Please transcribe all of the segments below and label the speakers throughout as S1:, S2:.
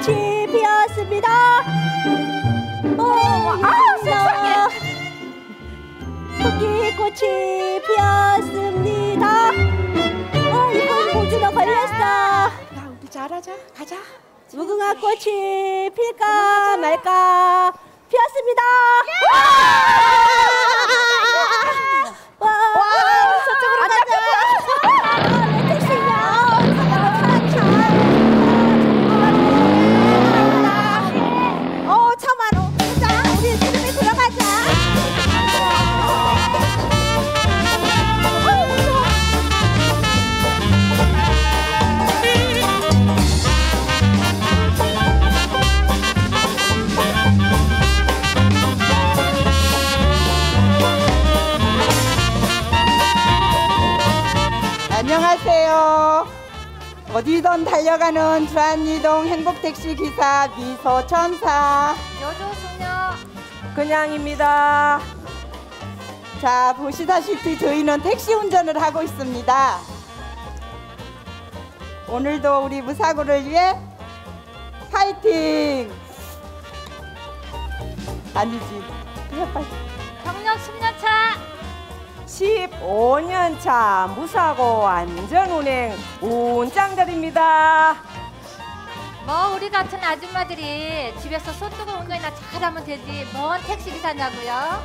S1: 꽃이 피었습니다.
S2: 오,
S1: 아, 세상에.
S2: 토끼 꽃이 피었습니다. 어, 이건 모주가 걸렸어.
S1: 야 우리 잘하자 가자
S2: 무궁화 꽃이 필까 말까 피었습니다.
S3: 어디든 달려가는 주안이동 행복택시 기사 미소천사
S1: 여조 숙녀
S3: 그냥입니다. 자 보시다시피 저희는 택시 운전을 하고 있습니다. 오늘도 우리 무사고를 위해 파이팅! 아니지. 그냥 파이팅.
S1: 경력 10년차
S3: 15년 차 무사고 안전운행 운장들입니다.
S1: 뭐 우리 같은 아줌마들이 집에서 소뚜껑 운전이나 잘하면 되지 뭔 택시 기사냐고요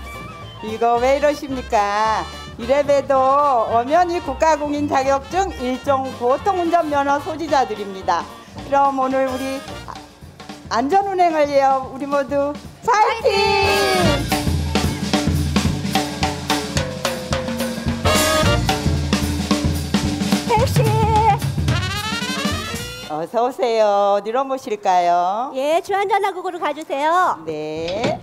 S3: 이거 왜 이러십니까? 이래봬도 엄연히 국가공인 자격증 일종 보통운전면허 소지자들입니다. 그럼 오늘 우리 아- 안전운행을 위해 우리 모두 파이팅!
S2: 택시.
S3: 어서 오세요. 어디로 모실까요?
S2: 예, 주안전화국으로 가주세요.
S3: 네.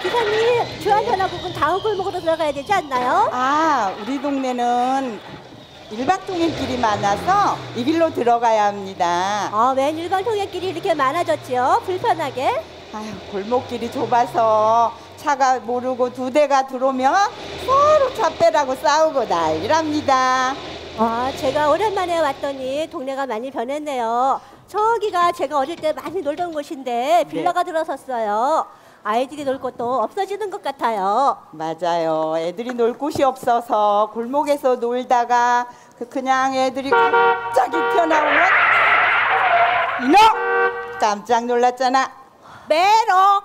S2: 기사님, 주안전화국은 다음 골목으로 들어가야 되지 않나요?
S3: 아, 우리 동네는 일박 통행길이 많아서 이 길로 들어가야 합니다.
S2: 아, 웬 일반 통행길이 이렇게 많아졌지요? 불편하게?
S3: 아유, 골목길이 좁아서 차가 모르고 두 대가 들어오면 서로 차 빼라고 싸우고 난리랍니다.
S2: 아, 제가 오랜만에 왔더니 동네가 많이 변했네요. 저기가 제가 어릴 때 많이 놀던 곳인데 빌라가 들어섰어요. 아이들이 놀 곳도 없어지는 것 같아요.
S3: 맞아요. 애들이 놀 곳이 없어서 골목에서 놀다가 그 그냥 애들이 갑자기 튀어나오면 이놈! 깜짝 놀랐잖아.
S2: 메롱!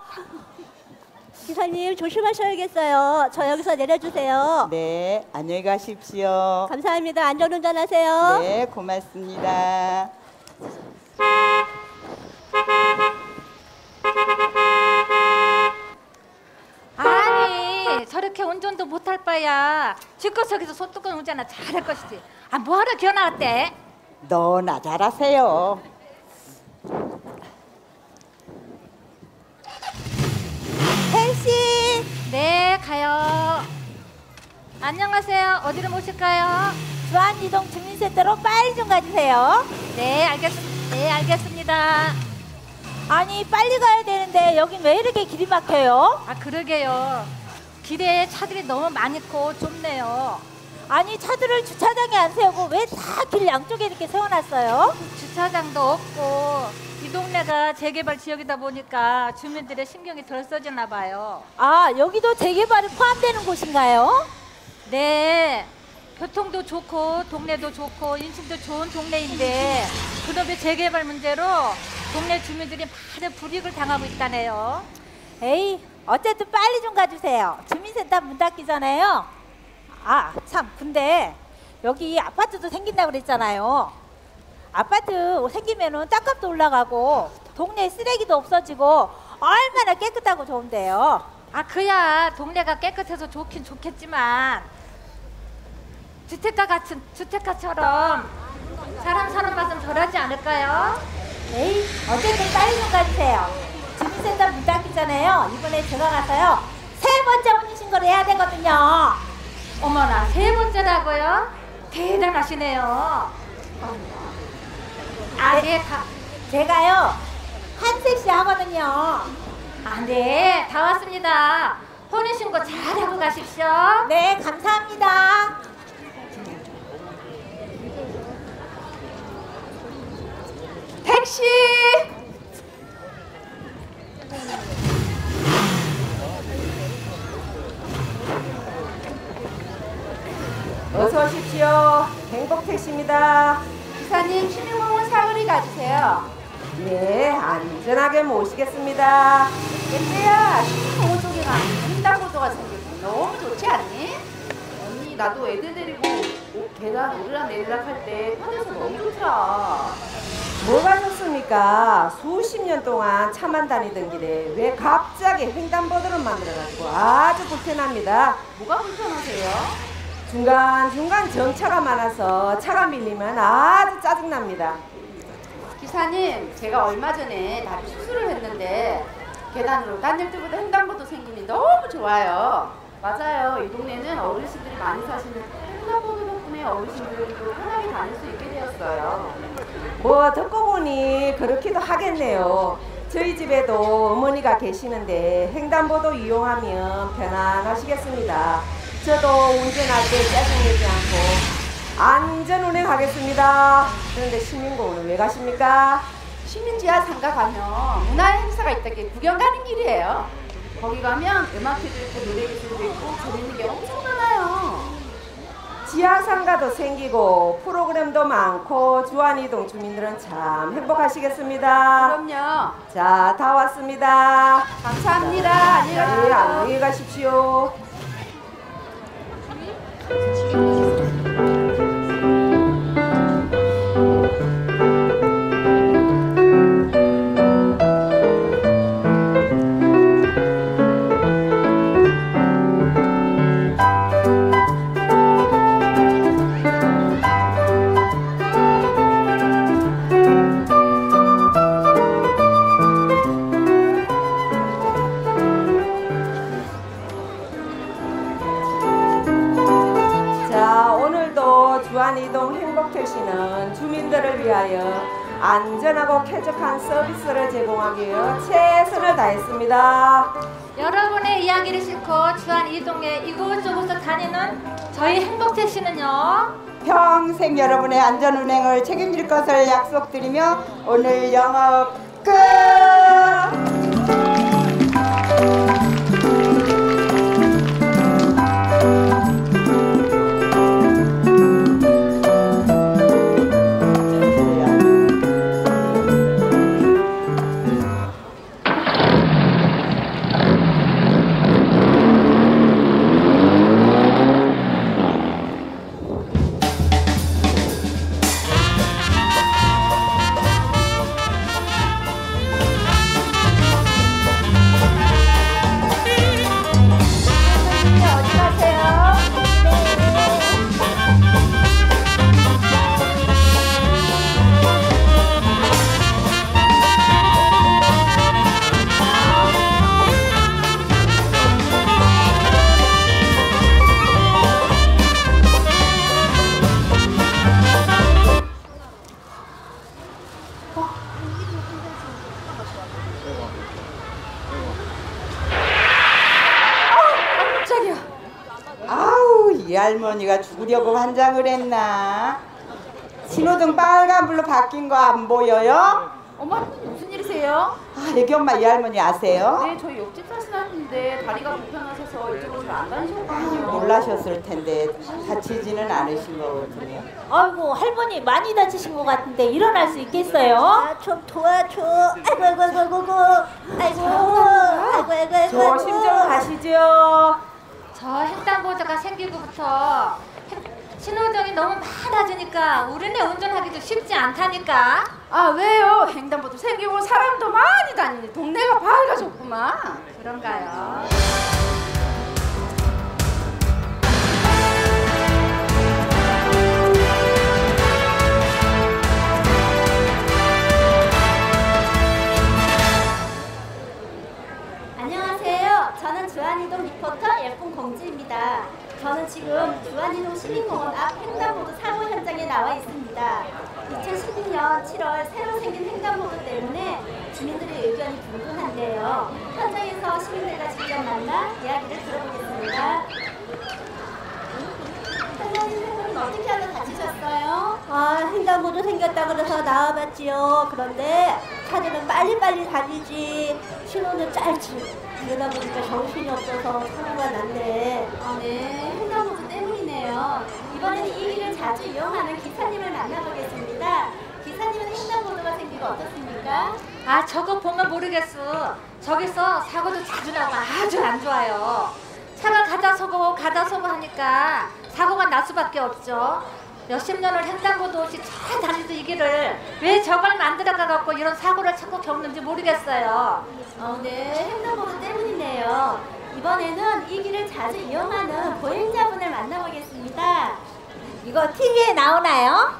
S2: 기사님 조심하셔야겠어요. 저 여기서 내려주세요.
S3: 네, 안녕히 가십시오.
S2: 감사합니다. 안전운전하세요.
S3: 네, 고맙습니다.
S1: 아니 저렇게 운전도 못할 바야 집구석에서 소뚜껑 운전이나 잘할 것이지 아 뭐하러 기어 나왔대
S3: 너나 잘하세요.
S2: 헬씨!
S1: 네 가요 안녕하세요 어디로 모실까요
S2: 주안이동 주민센터로 빨리 좀 가주세요.
S1: 네 알겠습니다 네 알겠습니다
S2: 아니 빨리 가야 되는데 여긴 왜 이렇게 길이 막혀요?
S1: 아 그러게요 길에 차들이 너무 많고 좁네요
S2: 아니 차들을 주차장에 안 세우고 왜 다 길 양쪽에 이렇게 세워놨어요?
S1: 주차장도 없고 이 동네가 재개발 지역이다 보니까 주민들의 신경이 덜 써지나 봐요
S2: 아 여기도 재개발이 포함되는 곳인가요?
S1: 네 교통도 좋고 동네도 좋고 인심도 좋은 동네인데 그놈의 재개발 문제로 동네 주민들이 많은 불이익을 당하고 있다네요.
S4: 에이, 어쨌든 빨리 좀 가주세요. 주민센터 문 닫기 전에요. 아, 참, 근데 여기 아파트도 생긴다고 그랬잖아요. 아파트 생기면은 땅값도 올라가고 동네 쓰레기도 없어지고 얼마나 깨끗하고 좋은데요.
S1: 아 그야 동네가 깨끗해서 좋긴 좋겠지만 주택가 같은 주택가처럼 사람 사는 맛은 덜하지 않을까요?
S4: 에이, 어쨌든 빨리 좀 가주세요. 주민센터 문 닫기 전에요. 이번에 제가 가서요. 세 번째 혼인 신고를 해야 되거든요.
S1: 어머나 세 번째라고요? 대단하시네요. 아, 네, 다,
S4: 제가요. 씨 하거든요.
S1: 아, 네, 다 왔습니다. 혼인신고 잘하고 가십시오.
S4: 네, 감사합니다.
S1: 택시!
S5: 어서 오십시오. 행복택시입니다.
S3: 기사님 시민공원 사거리 가주세요.
S5: 네, 안전하게 모시겠습니다.
S3: 얘들야 쪽에 가면 횡단보도가 생겨서 너무 좋지 않니?
S6: 언니 나도 애들 데리고 오- 계단 오르락 내리락 할 때 편해서 너무 좋더라.
S5: 뭐가 좋습니까? 수십 년 동안 차만 다니던 길에 왜 갑자기 횡단보도를 만들어가지고 아주 불편합니다.
S6: 뭐가 불편하세요?
S5: 중간중간 정차가 많아서 차가 밀리면 아주 짜증납니다.
S6: 기사님 제가 얼마 전에 다리 수술을 했는데 계단으로 다닐 때보다 횡단보도 생기니 너무 좋아요. 맞아요. 이 동네는 어르신들이 많이 사시는 횡단보도 덕분에 어르신들도 편하게 다닐 수 있게 되었어요.
S5: 뭐 듣고 보니 그렇기도 하겠네요. 저희 집에도 어머니가 계시는데 횡단보도 이용하면 편안하시겠습니다. 저도 운전할 때 짜증내지 않고 안전 운행 하겠습니다. 그런데 시민공원은 왜 가십니까?
S6: 시민지하 상가 가면 문화의 행사가 있다게 구경 가는 길이에요. 거기 가면 음악회도 있고 노래 기술도 있고 재밌는 게 엄청 많아요.
S5: 지하 상가도 생기고 프로그램도 많고 주안이동 주민들은 참 행복하시겠습니다.
S6: 그럼요.
S5: 자, 다 왔습니다.
S6: 감사합니다. 안녕히
S5: 네,
S6: 가세요.
S5: 안녕히 가십시오. 안전하고 쾌적한 서비스를 제공하기 위해 최선을 다했습니다.
S1: 여러분의 이야기를 싣고 주한 이동에 이곳저곳을 다니는 저희 행복택시는요.
S3: 평생 여러분의 안전 운행을 책임질 것을 약속드리며 오늘 영업 끝. 할머니가 죽으려고 환장을 했나? 신호등 빨간불로 바뀐 거 안 보여요?
S6: 어머 할머니 무슨 일이세요?
S3: 아, 애기 엄마 이 할머니 아세요?
S6: 네 저희 옆집 사시는데 다리가 불편하셔서 이쪽으로 잘 안 다니셨거든요.
S3: 놀라셨을 텐데 다치지는 않으신 거거든요.
S4: 아이고 할머니 많이 다치신 것 같은데 일어날 수 있겠어요?
S7: 아, 좀 도와줘. 아이고, 아이고, 아이고, 아이고, 아이고, 아이고, 아이고, 아이고.
S5: 조심 좀 가시죠.
S1: 저 횡단보도가 생기고부터 행- 신호등이 너무 많아지니까 우리네 운전하기도 쉽지 않다니까.
S6: 아 왜요? 횡단보도 생기고 사람도 많이 다니니 동네가 밝아졌구만.
S1: 그런가요?
S7: 주한이동 시민공원 앞 횡단보도 사고 현장에 나와 있습니다. 2016년 7월 새로 생긴 횡단보도 때문에 주민들의 의견이 궁금한데요. 현장에서 시민들과 직접 만나 이야기를 들어보겠습니다. 선생님 어떻게 하다 다치셨어요? 아 횡단보도 생겼다 그래서 나와봤지요. 그런데 차들은 빨리빨리 다니지 신호는 짧지. 그러다 보니까 정신이 없어서 사고가 났네. 아, 네. 횡단보도 때문 이네요. 이번에는 이 길을 자주 이용하는 기사님을 만나보겠습니다. 기사님은 횡단보도가 생기고 어떻습니까?
S1: 아 저거 보면 모르겠어. 저기서 사고도 자주 나고 아주 안 좋아요. 차가 가다 서고 가다 서고 하니까 사고가 날 수밖에 없죠. 몇십 년을 횡단보도 없이 잘 다니던 이 길을 왜 저걸 만들어가 갖고 이런 사고를 자꾸 겪는지 모르겠어요.
S7: 어, 네. 횡단보도 때문이네요. 이번에는 이 길을 자주 이용하는 보행자분을 만나보겠습니다.
S4: 이거 TV에 나오나요?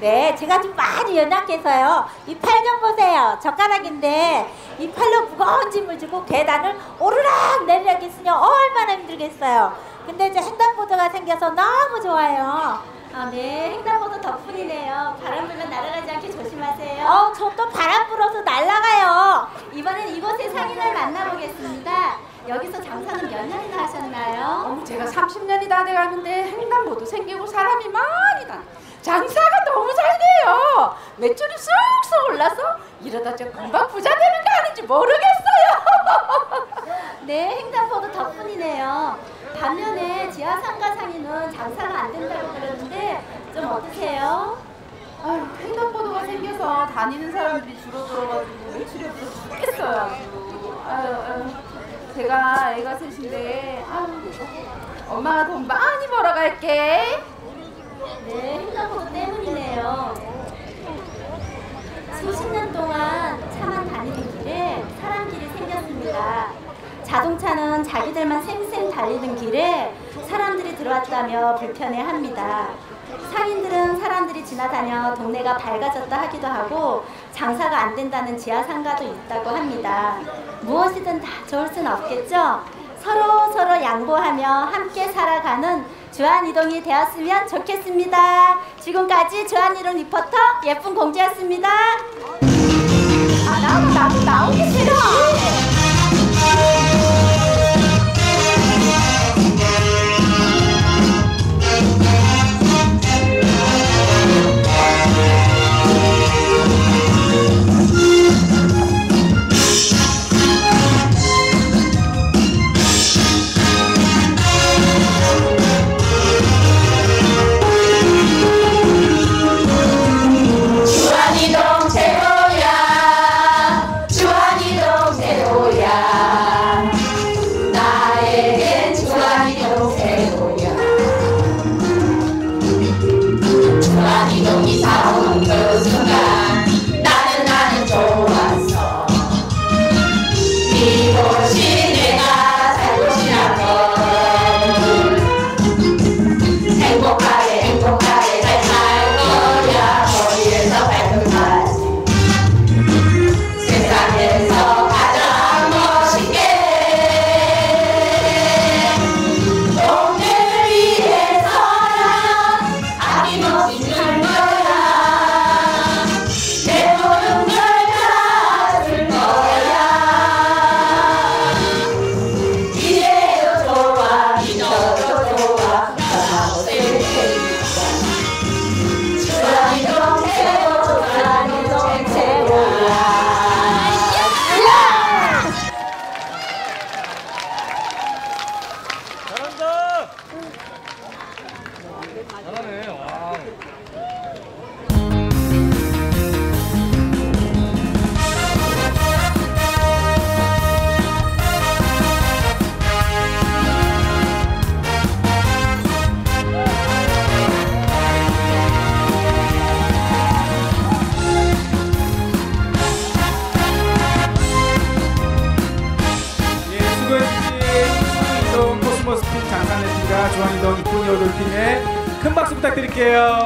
S4: 네, 제가 좀 많이 연약해서요. 이 팔 좀 보세요. 젓가락인데 이 팔로 무거운 짐을 지고 계단을 오르락 내리락 했으니 얼마나 힘들겠어요. 근데 이제 횡단보도가 생겨서 너무 좋아요.
S7: 아, 네. 횡단보도 덕분이네요. 바람 불면 날아가지 않게 조심하세요.
S4: 어, 저 또 바람 불어서 날아가요.
S7: 이번엔 이곳의 상인을 만나보겠습니다. 여기서 장사는 몇 년이나 하셨나요?
S6: 어머 제가 30년이 다 돼가는데 횡단보도 생기고 사람이 많이 다니. 장사가 너무 잘 돼요. 매출이 쑥쑥 올라서 이러다 저 금방 부자 되는 거 아닌지 모르겠어요.
S7: 네, 횡단보도 덕분이네요. 반면에 지하 상가 상인은 장사가 안 된다고 그러는데 좀 어떠세요?
S6: 아유, 횡단보도가 생겨서 다니는 사람들이 줄어들어가지고 매출이 없어서 죽겠어요. 아유, 아유. 제가 애가 셋인데 엄마가 돈 많이 벌어갈게.
S7: 네, 횡단보도 때문이네요. 수십 년 동안 차만 다니는 길에 사람길이 생겼습니다. 자동차는 자기들만 쌩쌩 달리는 길에 사람들이 들어왔다며 불편해합니다. 상인들은 사람들이 지나다녀 동네가 밝아졌다 하기도 하고 장사가 안 된다는 지하 상가도 있다고 합니다. 무엇이든 다 좋을 순 없겠죠? 서로 서로 양보하며 함께 살아가는 주한이동이 되었으면 좋겠습니다. 지금까지 주한이동 리포터 예쁜 공주였습니다. 아, 나도 나도 나오기 싫어.
S8: 부탁드릴게요.